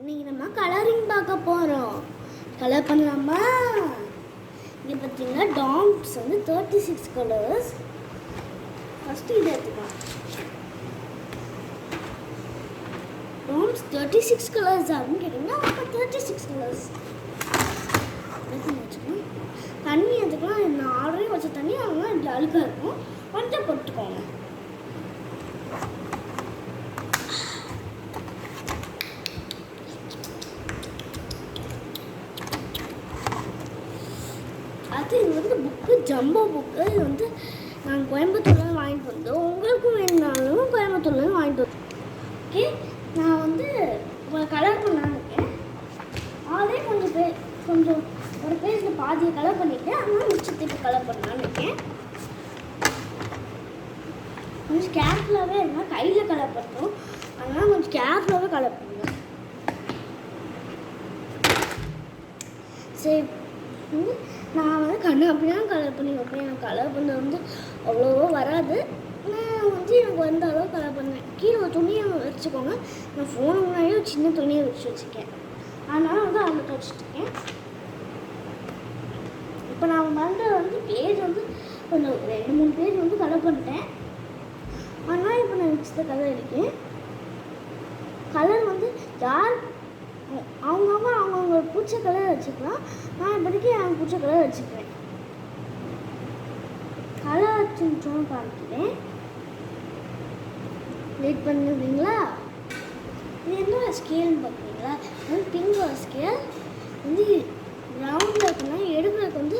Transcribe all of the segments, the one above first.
இன்னைக்கு நம்ம கலரிங் பார்க்க போகிறோம் கலர் பண்ணலாமா? இங்கே பார்த்தீங்கன்னா டாம்ஸ் வந்து தேர்ட்டி சிக்ஸ் கலர்ஸ் ஃபஸ்ட்டு இதை எடுத்துக்கலாம் டாம்ஸ் தேர்ட்டி சிக்ஸ் கலர்ஸ் அப்படின்னு கேட்டிங்கன்னா அப்போ தேர்ட்டி சிக்ஸ் கலர்ஸ் வச்சுக்கணும் தண்ணி எடுத்துக்கலாம். நான் ஆல்ரெடி வச்ச தண்ணி அவங்க அழுக்காக இருக்கும். கொஞ்சம் போட்டுக்கோங்க. அது இது வந்து புக்கு ஜம்போ புக்கு இது வந்து நாங்கள் கோயம்புத்தூர்லேருந்து வாங்கிட்டு வந்தோம். உங்களுக்கும் வேணுனாலும் கோயம்புத்தூர்லேருந்து வாங்கிட்டு வந்தோம் ஓகே நான் வந்து கலர் பண்ணலான்னு இருக்கேன். கொஞ்சம் பே கொஞ்சம் ஒரு பேஜில் பாதியை கலர் பண்ணிவிட்டேன் ஆனால் மிச்சத்துக்கு கலர் பண்ணலான்னு இருக்கேன். கொஞ்சம் கேர்ஃபுல்லாகவே இருந்தால் கையில் கலர் பண்ணணும். அதனால் கொஞ்சம் கேர்ஃபுல்லாகவே கலர் பண்ணுவேன் சரி வந்து நான் வந்து கண்ணு அப்படியே கலர் பண்ணி வைப்பேன். எனக்கு கலர் பண்ண வந்து அவ்வளோவா வராது. நான் வந்து எனக்கு வந்த அளவு கலர் பண்ணேன் கீழே ஒரு துணியை வச்சுக்கோங்க. நான் ஃபோன் முன்னாடியே ஒரு சின்ன துணியை வச்சு வச்சுருக்கேன். அதனால் வந்து அதில் துவச்சிட்ருக்கேன் இப்போ நான் வந்து வந்து பேஜ் வந்து கொஞ்சம் ரெண்டு மூணு பேஜ் வந்து கலர் பண்ணிட்டேன். ஆனால் இப்போ நான் மிச்சத்தை கலர் இருக்கேன் கலர் வந்து யார் அவங்கவுங்க அவங்கவுங்க பிடிச்ச கலர் வச்சுக்கலாம். நான் இப்படிக்கு எனக்கு பிடிச்ச கலர் வச்சுக்குவேன் கலர் வச்சுட்டோம் காமிக்கிறேன் வெயிட் பண்ணுறீங்களா இது என்னோட ஸ்கேல்னு பார்க்குறீங்களா? இது வந்து பிங்க் ஸ்கேல் வந்து ரவுண்டில் இருக்குன்னா எடுக்கிறதுக்கு வந்து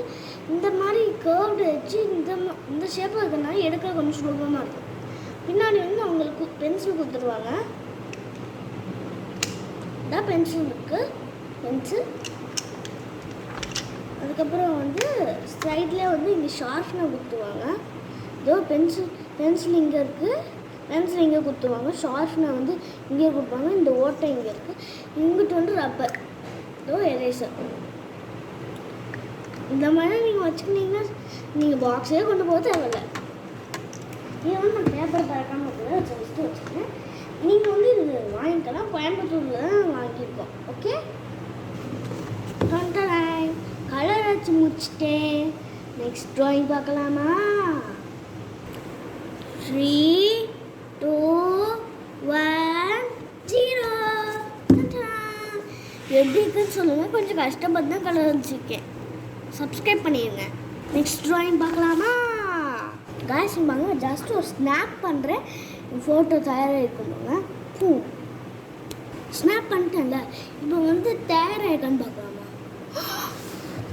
இந்த மாதிரி கேர்வ்டு வச்சு இந்த இந்த ஷேப்பில் இருக்கிறனால எடுக்கிற கொஞ்சம் சுலபமாக இருக்கும். பின்னாடி வந்து அவங்களுக்கு பென்சில் கொடுத்துருவாங்க. இதான் பென்சில் இருக்குது பென்சில் அதுக்கப்புறம் வந்து சைட்லேயே வந்து இங்கே ஷார்ப்னர் குத்துவாங்க. இதோ பென்சில் பென்சில் இங்கே இருக்குது பென்சில் இங்கே குத்துவாங்க. ஷார்ப்னர் வந்து இங்கே கொடுப்பாங்க இந்த ஓட்டை இங்கே இருக்குது இங்கிட்டு வந்து ரப்பர் இதோ எரேசர் இந்த மாதிரி நீங்கள் வச்சுக்கிட்டீங்கன்னா நீங்கள் பாக்ஸே கொண்டு போக தேவையில்லை. இது வந்து நான் பேப்பர் பறக்காமல் கூட வச்சு வச்சுருக்கேன் நீங்கள் வந்து இது வாங்கிக்கலாம். கோயம்புத்தூரில் தான் வாங்கியிருக்கோம். ஓகே வரைஞ்சி முடிச்சிட்டேன். நெக்ஸ்ட் ட்ராயிங் பார்க்கலாமா? த்ரீ டூ ஒன் ஜீரோ எப்படி இருக்குன்னு சொல்லுங்கள் கொஞ்சம் கஷ்டப்பட்டு தான் கலர் வச்சுருக்கேன். சப்ஸ்கிரைப் பண்ணிடுங்க. நெக்ஸ்ட் ட்ராயிங் பார்க்கலாமா? காய்ஸ் பாங்க ஜஸ்ட் ஒரு ஸ்னாப் பண்ணுறேன் ஃபோட்டோ தயாராகிருக்கணுங்க பூ ஸ்னாப் பண்ணிட்டேன்ல. இப்போ வந்து தயாராகிருக்கான்னு பார்க்கலாமா?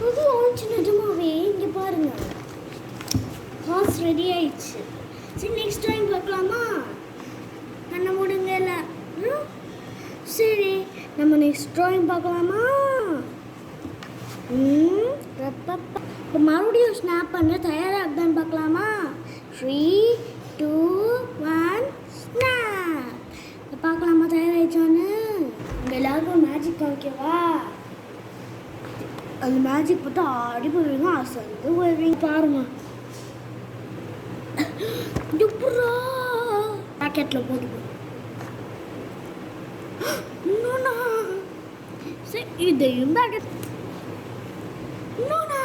புது ஆச்சு நிஜமாவே இங்கே பாருங்க. ஹார்ஸ் ரெடி ஆயிடுச்சு. சரி நெக்ஸ்ட் டைம் பார்க்கலாமா? கண்ணை மூடுங்க எல்லாரும். சரி நம்ம நெக்ஸ்ட் ட்ராயிங் பார்க்கலாமா? ம் இப்போ மறுபடியும் ஸ்னாப் பண்ண தயாராகுதான்னு பார்க்கலாமா? த்ரீ டூ ஒன் ஸ்னாப் இப்போ பார்க்கலாமா தயாராகிடுச்சான்னு உங்கள் எல்லாருக்கும் மேஜிக் காமிக்கவா அந்த மேஜிக் போட்டு ஆடி போடுவீங்க அசந்து போடுவீங்க பாருங்க எப்படா? பாக்கெட்டில் போட்டு இன்னொன்னா சரி இதையும் பாக்கெட் இன்னொன்னா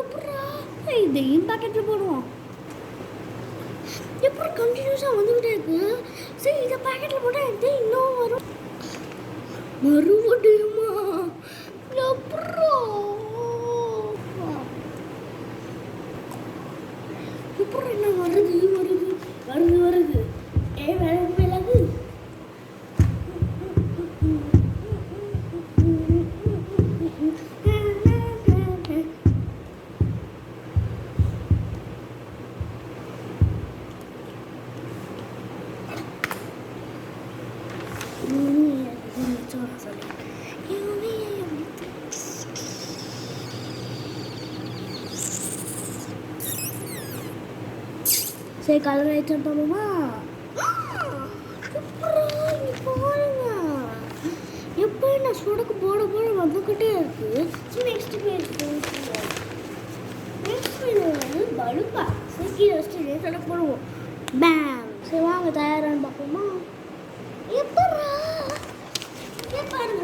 எப்படா? இதையும் பாக்கெட்டில் போடுவோம். எப்படி கண்டினியூஸாக வந்துக்கிட்டே இருக்கு? சரி இதை பாக்கெட்டில் போட்டால் இது இன்னும் வரும். மறுபடியுமா அப்புறம் அப்புறம் என்ன வருது வருது வருது வருது ஏ விலகு விலகு சரி கலர் ஐட்டம் பண்ணுமா பாருங்க. எப்போ நான் சுடக்கு போட போட வந்துக்கிட்டே இருக்கு. நெக்ஸ்ட் பேஜ் நெக்ஸ்ட் பேஜ் வந்து பலுப்பா. போடுவோம். பேம் சரி வாங்க தயாரான்னு பார்ப்போமா? எப்போ இங்கே பாருங்க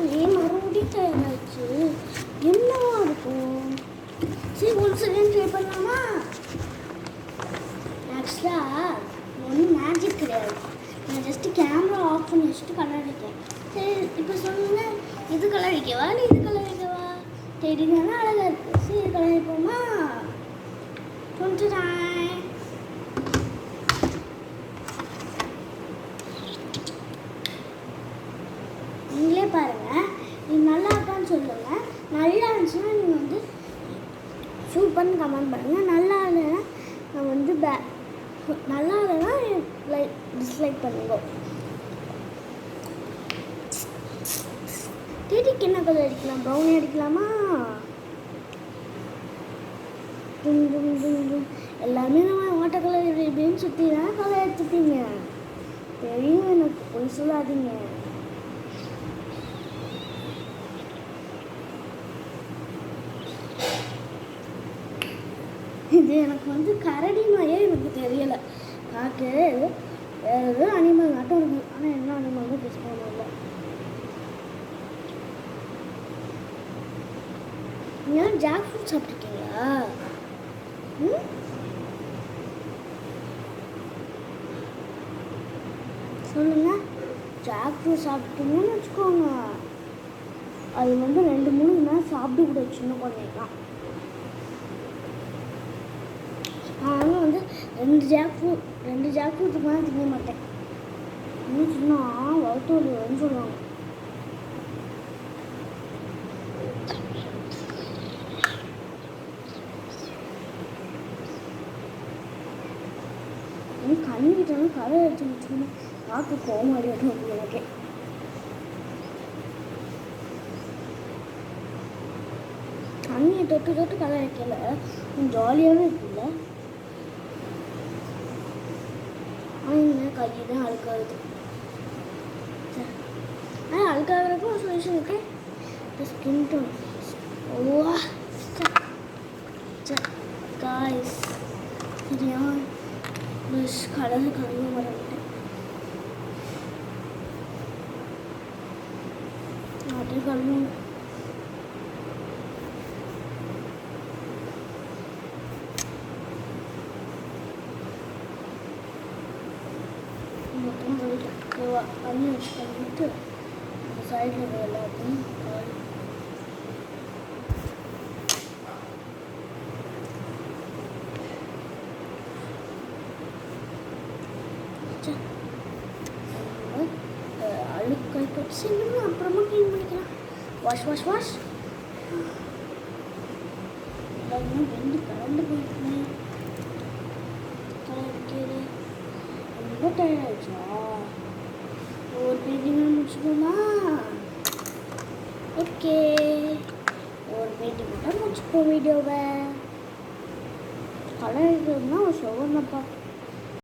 முடிச்சுட்டு கலர் அடிக்கேன் சரி இப்போ சொல்லுங்க இது கலர் அடிக்கவா இல்லை இது கலர் அடிக்கவா தெரியுதுன்னா அழகாக இருக்குது சரி இது கலர் அடிப்போமா கொஞ்சம் நீங்களே பாருங்கள் இது நல்லா இருக்கான்னு சொல்லுங்கள் நல்லா இருந்துச்சுன்னா நீங்கள் வந்து சூப்பர்னு கமெண்ட் பண்ணுங்கள் நல்லா இல்லைன்னா நான் வந்து பே நல்லா இல்லைன்னா லைக் டிஸ்லைக் பண்ணுங்க டிடிக்கு என்ன கலர் அடிக்கலாம்? ப்ரௌனி அடிக்கலாமா? டும் டும் டும் டும். எல்லாமே நம்ம வாட்டர் கலர் இப்படி இப்படின்னு சுற்றி தான் கலர் எடுத்துப்பீங்க. தெரியும் எனக்கு பொய் சொல்லாதீங்க. இது எனக்கு வந்து கரடி நோயே எனக்கு தெரியலை. பார்க்க வேறு எதுவும் அனிமல் மட்டும் இருக்குது ஆனால் என்ன அனிமல்னு கெஸ் இல்லை. நீங்கள் ஜாக் ஃப்ரூட் சாப்பிட்ருக்கீங்களா ம்? சொல்லுங்கள் ஜாக் ஃப்ரூட் சாப்பிட்டீங்கன்னு வச்சுக்கோங்க. அது வந்து ரெண்டு மூணு நேரம் சாப்பிட்டு கூட சின்ன குழந்தைங்கலாம் நானும் வந்து ரெண்டு ஜாக் ஃப்ரூட் ரெண்டு ஜாக் ஃப்ரூட்டுக்கு மேலே திங்க மாட்டேன். இன்னும் சொன்னா வளர்த்து வலி வரும்னு சொல்லுவாங்க. நீ கண்ணிட்டாலும் கதை அடிச்சு முடிச்சுக்கணும் பார்க்க கோமாடி வரும் எனக்கு. தண்ணியை தொட்டு தொட்டு கதை வைக்கல. ஜாலியாகவே இருக்குல்ல? ஆனால் கையை தான் அழுக்காகுது. ஆனால் அழுக்காகிறப்போ ஒரு சொல்யூஷன் இருக்கு. ஸ்கின் டோன் ஓவா காய்ஸ் சரியா खाना से खाने में बड़ा बेटा आटे कर लूँ మొత్తం అన్నీ వస్తాయి సైడ్లో వెళ్ళాలి எல்லாத்தையும் அழுக்காய் போட்டு சின்ன அப்புறமா க்ளீன் பண்ணிக்கலாம். வாஷ் வாஷ் வாஷ் எல்லாம் வெந்து கலந்து போயிருக்குமே கலக்கிறது ரொம்ப டயர்ட் ஆயிடுச்சா? ஒரு பெயிண்டிங் முடிச்சுக்கோமா ஓகே ஒரு பெயிண்டிங் மட்டும் முடிச்சுப்போம் வீடியோவை கலர் இருக்கிறதுனா ஒரு ஷோவர்னப்பா